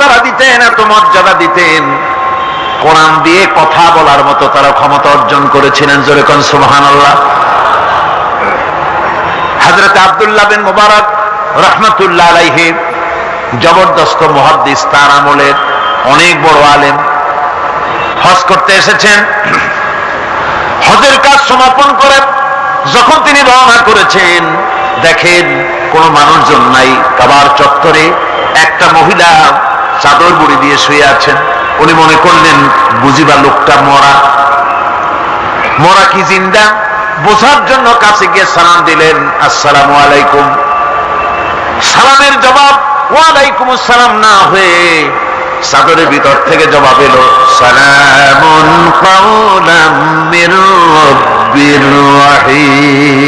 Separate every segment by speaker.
Speaker 1: তারা দিতেন এত মর্যাদা দিতেন। কোরআন দিয়ে কথা বলার মতো তারা ক্ষমতা অর্জন করেছিলেন যেরকম সুবহান আল্লাহ হাজরত আবদুল্লাহ বিন মুবারক রহমতুল্লাহ আলাইহি, জবরদস্ত মুহাদ্দিস, তার আমলের অনেক বড় আলেম। হজ করতে এসেছেন। হজের কাজ সমাপন করে যখন তিনি রওনা করেছেন, দেখেন কোন মানুষজন নাই, কাবার চত্বরে একটা মহিলা চাদর বুড়ি দিয়ে শুয়ে আছেন। উনি মনে করলেন, বুঝিবা লোকটা মরা। মরা কি জিন্দা? বোঝার জন্য কাছে গিয়ে সালাম দিলেন, আসসালামু আলাইকুম। সালামের জবাব, ওয়ালাইকুম আসসালাম না হয়ে চাদরের ভিতর থেকে জবাব এলো, সালামুন কাওলাম মির রাব্বির রাহিম।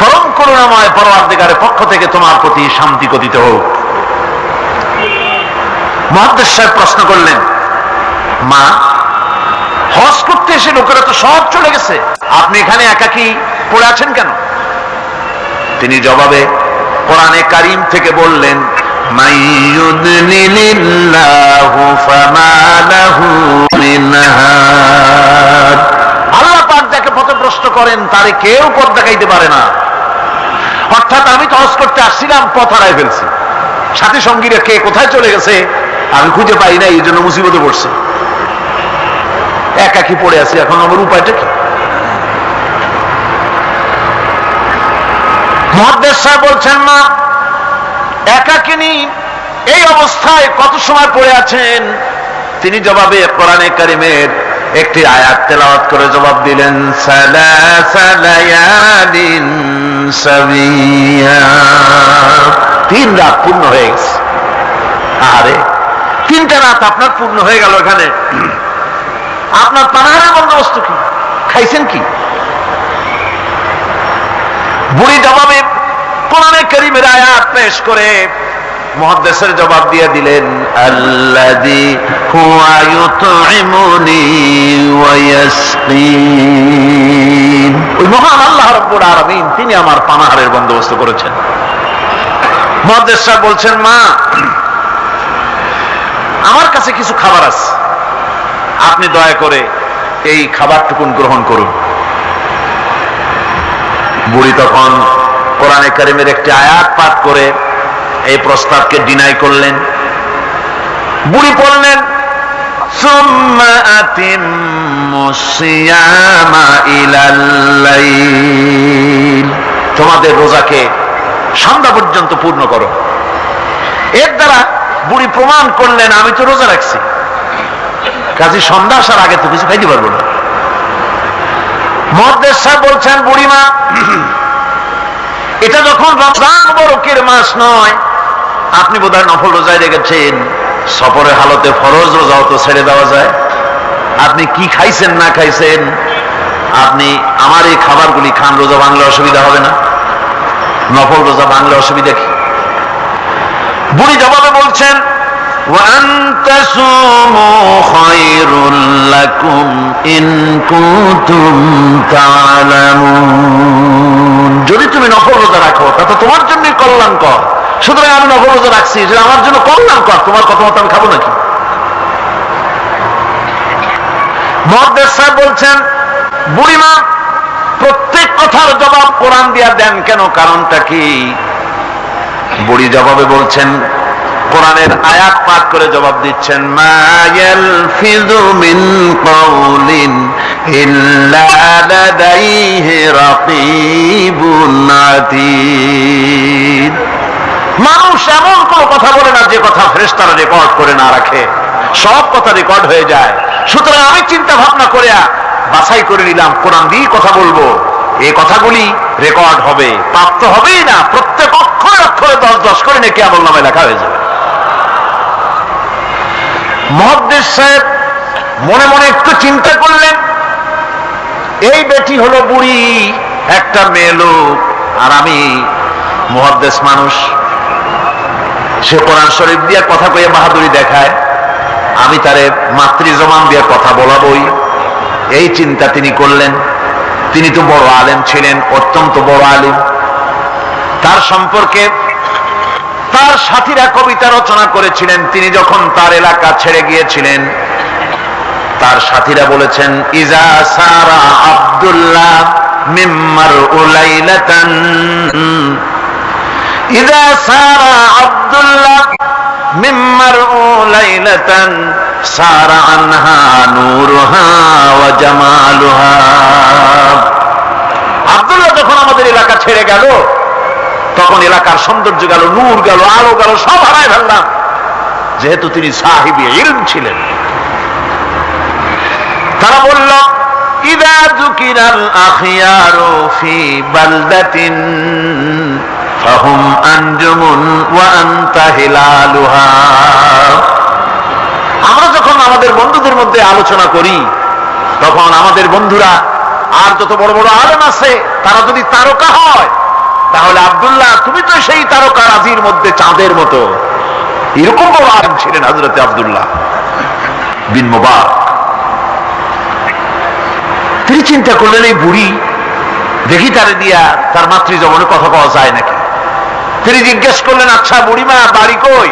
Speaker 1: পরম করুণাময় পরমাধিকারের পক্ষ থেকে তোমার প্রতি শান্তি কথিত হোক। মহাদ্দেশ সাহেব প্রশ্ন করলেন, মা, হজ করতে এসে লোকেরা তো সব চলে গেছে, আপনি এখানে একাকি পড়ে আছেন কেন? তিনি জবাবে, কোরআনে কারিম থেকে বললেন। আল্লাহ পাক যাকে পথভ্রষ্ট করেন, তারে কেউ পথ দেখাইতে পারে না। অর্থাৎ আমি তো হজ করতে আসছিলাম, পথ হারাই ফেলছি। সাথী সঙ্গীরা কে কোথায় চলে গেছে আমি খুঁজে পাই না এই জন্য মুসিবতে পড়ছে। একাকি পড়ে আছি? এখন আমার উপায়টা কি? বলছেন না একাকিনী এই অবস্থায় কত সময় পড়ে আছেন? তিনি জবাবে, কোরআনে কারিমের একটি আয়াত তেলাওয়াত করে জবাব দিলেন তিন রাত পূর্ণ হয়ে গেছে। আরে তিনটা রাত আপনার পূর্ণ হয়ে গেল এখানে। আপনার পানাহারের বন্দোবস্ত কি? খাইছেন কি? বুড়ি জবাবে কোরআনে করিমের আয়াত পেশ করে মহাদ্দেশের জবাব দিয়ে দিলেন ওই মহান আল্লাহ তিনি আমার পানাহারের বন্দোবস্ত করেছেন। মহাদ্দেশ সাহেব বলছেন, মা আমার কাছে কিছু খাবার আছে। আপনি দয়া করে এই খাবারটুকুন গ্রহণ করুন। বুড়ি তখন কোরআনে কারিমের একটি আয়াত পাঠ করে এই প্রস্তাবকে ডিনাই করলেন। বুড়ি পড়লেন তোমাদের রোজাকে সন্ধ্যা পর্যন্ত পূর্ণ করো। এর দ্বারা বুড়ি প্রমাণ করলেন, আমি তো রোজা রাখছি। কাজী সন্ধ্যা আসার আগে তো কিছু খাইতে পারব না। মহাদেশ বলছেন, বুড়িমা, এটা যখন রমজান বরকের মাস নয়, আপনি বোধহয় নফল রোজায় রেখেছেন সফরের হালতে ফরজ রোজাও তো ছেড়ে দেওয়া যায়। আপনি কি খাইছেন, না খাইছেন? আপনি আমার এই খাবারগুলি খান, রোজা বাংলা অসুবিধা হবে না। নফল রোজা বাংলা অসুবিধা কি? বুড়ি জবাবে বলছেন যদি তুমি নফল রোজা রাখো, তা তো তোমার জন্য কল্যাণকর। সুতরাং আমি নফল রোজা রাখছি যে আমার জন্য কল্যাণকর। তোমার কথা মতো আমি খাব নাকি? মহাদেব সাহেব বলছেন, বুড়িমা, প্রত্যেক কথার জবাব কোরআন দিয়া দেন কেন? কারণটা কি? বুড়ি জবাবে বলছেন, কোরআনের আয়াত পাঠ করে জবাব দিচ্ছেন মায়াল ফিজু মিন কাউলিন ইল্লা লাদাইহি রাকিবুন মানুষ এমন কোন কথা বলে না, যে কথা ফেরেশতারা রেকর্ড করে না রাখে। সব কথা রেকর্ড হয়ে যায়। সুতরাং আমি চিন্তা ভাবনা করে বাছাই করে নিলাম, কোরআন দিয়ে কথা বলব। এই কথাগুলি রেকর্ড হবে, প্রাপ্ত হবেই না, প্রত্যেক দশ করে নাকি আমল নামে লেখা হয়ে যাবে? মহাদ্দেশ সাহেব মনে মনে একটু চিন্তা করলেন। এই বেটি হলো বুড়ি, একটা মেয়ে লোক, আর আমি মহাদ্দেশ মানুষ। সে কোরআন শরীফ দিয়ে কথা কয়ে বাহাদুরি দেখায়। আমি তারে মাতৃ জমান দিয়ে কথা বলাবই। এই চিন্তা তিনি করলেন। তিনি তো বড় আলেম ছিলেন, অত্যন্ত বড় আলিম। তার সম্পর্কে তার সাথীরা কবিতা রচনা করেছিলেন। তিনি যখন তার এলাকা ছেড়ে গিয়েছিলেন, তার সাথীরা বলেছেন, ইজা সারা আব্দুল্লাহ মিম্মার উলাইলাতান। ইজা সারা আব্দুল্লাহ মিম্মার উলাইলাতান, সারা আনহা ওয়া জামালুহা। আব্দুল্লাহ যখন আমাদের এলাকা ছেড়ে গেল এলাকার সৌন্দর্য গেল, নূর গেল, আলো গেল, সব হারায় ফেললাম। যেহেতু তিনি সাহিবি, ইলম ছিলেন। তারা বলল, ইদা ফি বালদাতিন, ফাহুম আনজুমুন ওয়া আনতা হিলালুহা। আমরা যখন আমাদের বন্ধুদের মধ্যে আলোচনা করি, তখন আমাদের বন্ধুরা, আর যত বড় বড় আলেম আছে, তারা যদি তারকা হয় তাহলে আব্দুল্লাহ, তুমি তো সেই তারকা রাজির মধ্যে চাঁদের মতো। এরকম আলেম ছিলেন হজরতে আব্দুল্লাহ বিন মোবারক। তিনি চিন্তা করলেন, এই বুড়ি দেখি তারে দিয়া তার মাতৃ জবনে কথা পাওয়া যায় নাকি? তিনি জিজ্ঞেস করলেন আচ্ছা বুড়িমা, বাড়ি কই?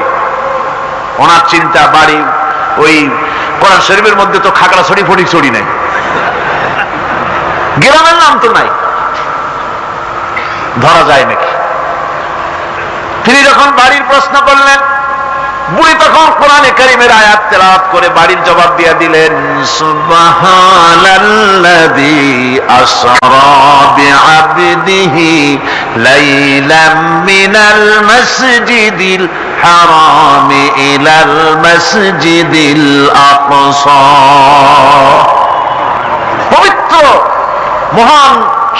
Speaker 1: ওনার চিন্তা, বাড়ি ওই কোরআন শরীফের মধ্যে তো খাগড়া ছড়ি ফটি ছড়ি নাই। গ্রামের নাম তো নাই। ধরা যায় নাকি? তিনি যখন বাড়ির প্রশ্ন করলেন, বুড়ি তখন কোরআনে কারিমের আয়াত তেলাওয়াত করে বাড়ির জবাব দিয়ে দিলেন পবিত্র, মহান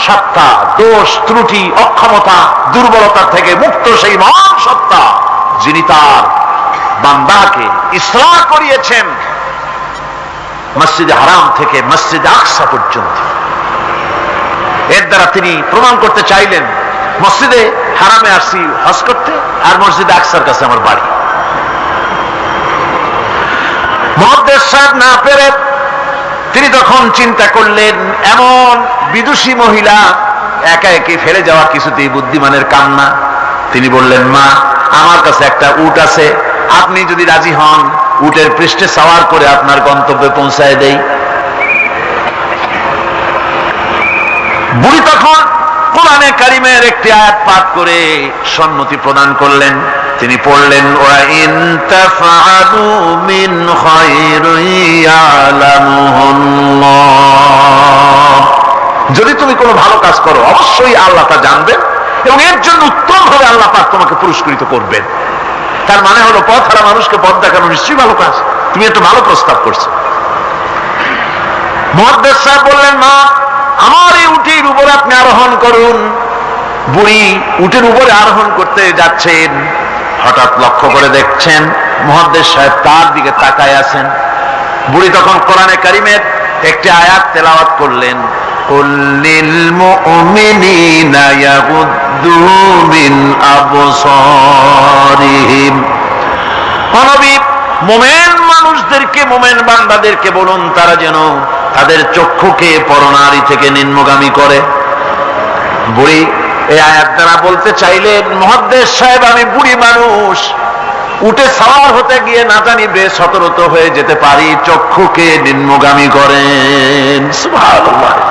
Speaker 1: সত্তা, দোষ, ত্রুটি, অক্ষমতা, দুর্বলতা থেকে মুক্ত সেই মহান সত্তা, যিনি তার বান্দাকে ইসলাম করিয়েছেন মসজিদ হারাম থেকে মসজিদ আকসা পর্যন্ত। এর দ্বারা তিনি প্রমাণ করতে চাইলেন, মসজিদে হারামে আসছি, হজ করতে, আর মসজিদ আকসার কাছে আমার বাড়ি। মহাদ্দেশ সাহেব না পেরে তিনি তখন চিন্তা করলেন, এমন বিদুষী মহিলা একা একে ফেলে যাওয়া কিছুতেই বুদ্ধিমানের কাম না তিনি বললেন, মা, আমার কাছে একটা উট আছে। আপনি যদি রাজি হন, উটের পৃষ্ঠে সাওয়ার করে আপনার গন্তব্যে পৌঁছায় দেই। বুড়ি তখন কোরআনে কারিমের একটি আয়াত পাঠ করে সম্মতি প্রদান করলেন। তিনি পড়লেন মিন যদি তুমি কোনো ভালো কাজ করো, অবশ্যই আল্লাহ তা জানবেন এবং এর জন্য উত্তম ভাবে আল্লাহ পাক তোমাকে পুরস্কৃত করবেন। তার মানে হলো, পথ হারা মানুষকে পথ দেখানো নিশ্চয়ই ভালো কাজ। তুমি একটা ভালো প্রস্তাব করছ। সাহেব বললেন, মা, আমার এই উটির আপনি আরোহণ করুন। বুড়ি উপরে আরোহণ করতে যাচ্ছেন। হঠাৎ লক্ষ্য করে দেখছেন সাহেব তার দিকে তাকায় আছেন। বুড়ি তখন কোরআনে কারিমের একটি আয়াত তেলাওয়াত করলেন। قل للمؤمنين يغضوا من أبصارهم অনবী মোমেন মানুষদেরকে মোমেন বান্দাদেরকে বলুন তারা যেন তাদের চক্ষুকে পরনারী থেকে নিম্নগামী করে বুড়ি এই আয়াত দ্বারা বলতে চাইলেন মহাদ্দেশ সাহেব আমি বুড়ি মানুষ উঠে সাওয়ার হতে গিয়ে না জানি বেশ সতরত হয়ে যেতে পারি চক্ষুকে নিম্নগামী করেন সুবহানাল্লাহ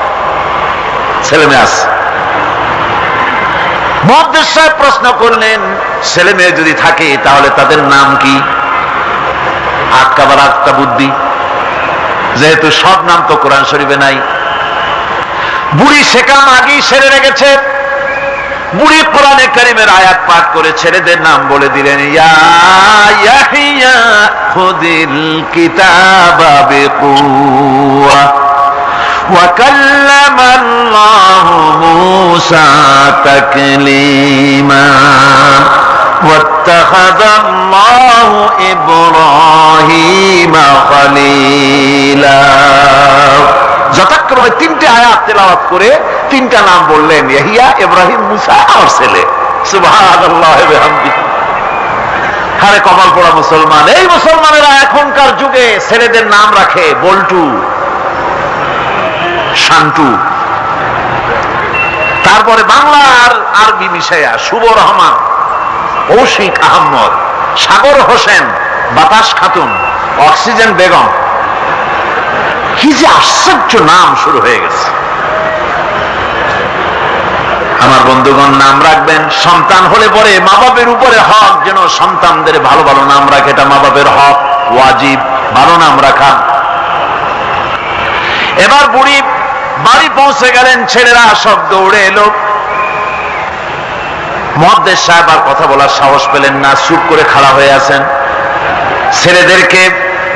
Speaker 1: ছেলে মেয়ে আছে। মহাদেশ সাহেব প্রশ্ন করলেন ছেলে মেয়ে যদি থাকে, তাহলে তাদের নাম কি? আটকা বা আটকা বুদ্ধি। যেহেতু সব নাম তো কোরআন শরীফে নাই। বুড়ি সেকাম আগেই সেরে রেখেছে। বুড়ি কোরআনে করিমের আয়াত পাঠ করে ছেলেদের নাম বলে দিলেন খুদিল কিতাবাবে الله موسى موسى تكليما واتخذ الله إبراهيم خليلا যথাক্রমে তিনটে আয়াত তেলাওয়াত করে তিনটা নাম বললেন ইয়াহিয়া ইব্রাহিম মুসা আর ছেলে সুবহানাল্লাহ ওয়া বিহামদিহি হারে কপাল পড়া মুসলমান এই মুসলমানেরা এখনকার যুগে ছেলেদের নাম রাখে বল্টু শান্টু তারপরে বাংলা আর আরবি মিশাইয়া শুভ রহমান কৌশিক আহমদ সাগর হোসেন, বাতাস খাতুন, অক্সিজেন বেগম। কি যে আশ্চর্য নাম শুরু হয়ে গেছে। আমার বন্ধুগণ, নাম রাখবেন, সন্তান হলে পরে মা বাপের উপরে হক, যেন সন্তানদের ভালো ভালো নাম রাখে, এটা মা বাপের হক, ওয়াজিব, ভালো নাম রাখা। এবার বুড়ি বাড়ি পৌঁছে গেলেন, ছেলেরা সব দৌড়ে এলো। মহাদ্দেশ সাহেব আর কথা বলার সাহস পেলেন না, চুপ করে খাড়া হয়ে আছেন। ছেলেদেরকে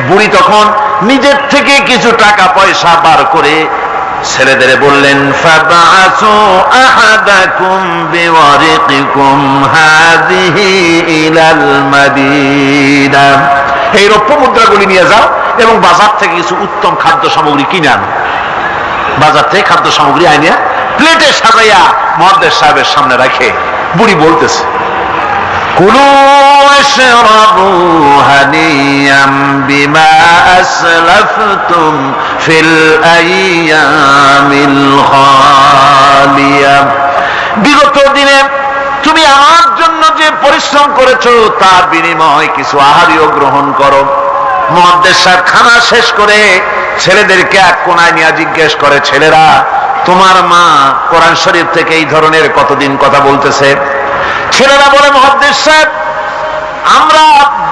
Speaker 1: বুড়ি তখন নিজের থেকে কিছু টাকা পয়সা বার করে ছেলেদের বললেন এই রৌপ্য মুদ্রাগুলি নিয়ে যাও এবং বাজার থেকে কিছু উত্তম খাদ্য সামগ্রী কিনে আনো। বাজার থেকে খাদ্য সামগ্রী আনিয়া প্লেটে সাজাইয়া মহাদেশ সাহেবের সামনে রাখে। বুড়ি বলতেছে বিগত দিনে তুমি আমার জন্য যে পরিশ্রম করেছ, তার বিনিময় কিছু আহারিও গ্রহণ করো। মহাদ্দেশ সাহেব খানা শেষ করে ছেলেদেরকে এক কোনায় নিয়ে জিজ্ঞেস করে, ছেলেরা, তোমার মা কোরআন শরীফ থেকে এই ধরনের কতদিন কথা বলতেছে? ছেলেরা বলে, মহাদ্দেশ সাহেব, আমরা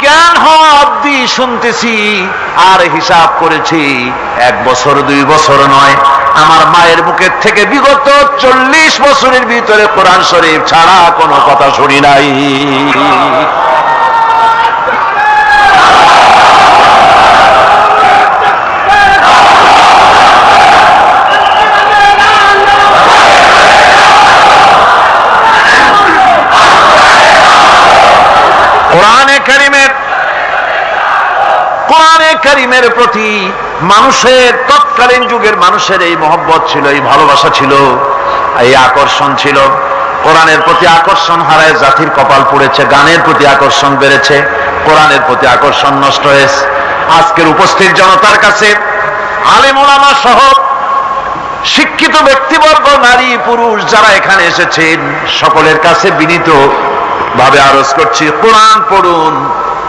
Speaker 1: জ্ঞান হওয়া অব্দি শুনতেছি আর হিসাব করেছি, এক বছর, দুই বছর নয়। আমার মায়ের মুখের থেকে বিগত চল্লিশ বছরের ভিতরে কোরআন শরীফ ছাড়া কোনো কথা শুনি নাই। কারিমের প্রতি মানুষের তৎকালীন যুগের মানুষের এই মহব্বত ছিল, এই ভালোবাসা ছিল, এই আকর্ষণ ছিল। কোরআনের প্রতি আকর্ষণ হারায়, জাতির কপাল পড়েছে, গানের প্রতি আকর্ষণ বেড়েছে, কোরআনের প্রতি আকর্ষণ নষ্ট হয়েছে। আজকের উপস্থিত জনতার কাছে আলেম ওলামা সহ শিক্ষিত ব্যক্তিবর্গ, নারী, পুরুষ যারা এখানে এসেছেন, সকলের কাছে বিনীত ভাবে আরজ করছি, কোরআন পড়ুন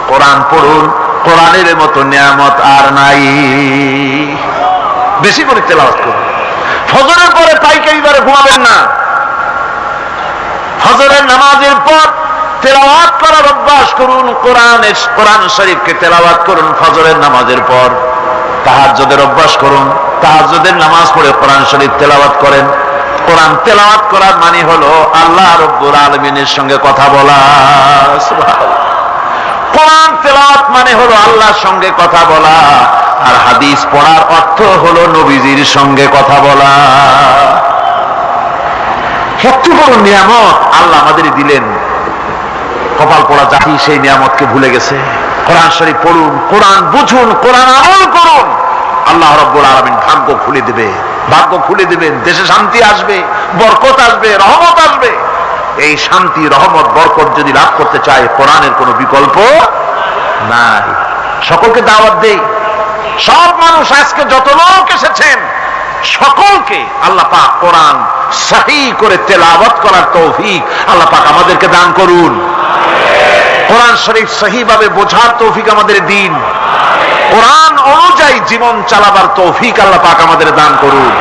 Speaker 1: কোরআন পড়ুন। কোরআনের মতো নিয়ামত আর নাই। বেশি করে তেলাওয়াত করুন। ফজরের পরে পাইকারি দরে ঘুমাবেন না। ফজরের নামাজের পর তেলাওয়াত করার অভ্যাস করুন, কোরআন কোরআন শরীফকে তেলাওয়াত করুন ফজরের নামাজের পর। তাহাজ্জুদের অভ্যাস করুন, তাহাজ্জুদের নামাজ পড়ে কোরআন শরীফ তেলাওয়াত করেন। কোরআন তেলাওয়াত করার মানে হলো আল্লাহ রব্বুল আলমিনের সঙ্গে কথা বলা। মানে হলো আল্লাহর সঙ্গে কথা বলা। আর হাদিস পড়ার অর্থ হলো নবীজির সঙ্গে কথা বলা। এত বড় নিয়ামত, আল্লাহ আমাদের দিলেন। কপাল পড়া জাতি সেই নিয়ামতকে ভুলে গেছে। কোরআন শরীফ পড়ুন, কোরআন বুঝুন, কোরআন আমল করুন। আল্লাহ রব্বুল আলমিন ভাগ্য খুলে দেবে। ভাগ্য খুলে দেবেন, দেশে শান্তি আসবে, বরকত আসবে, রহমত আসবে। এই শান্তি, রহমত, বরকত যদি লাভ করতে চায়, কোরআনের কোনো বিকল্প নাই। সকলকে দাওয়াত দেই। সব মানুষ আজকে যত লোক এসেছেন, সকলকে আল্লাহ পাক কোরআন সহি করে তেলাওয়াত করার তৌফিক আল্লাহ পাক আমাদেরকে দান করুন। কোরআন শরীফ সহিভাবে বোঝার তৌফিক আমাদের দিন। কোরআন অনুযায়ী জীবন চালাবার তৌফিক আল্লাহ পাক আমাদের দান করুন।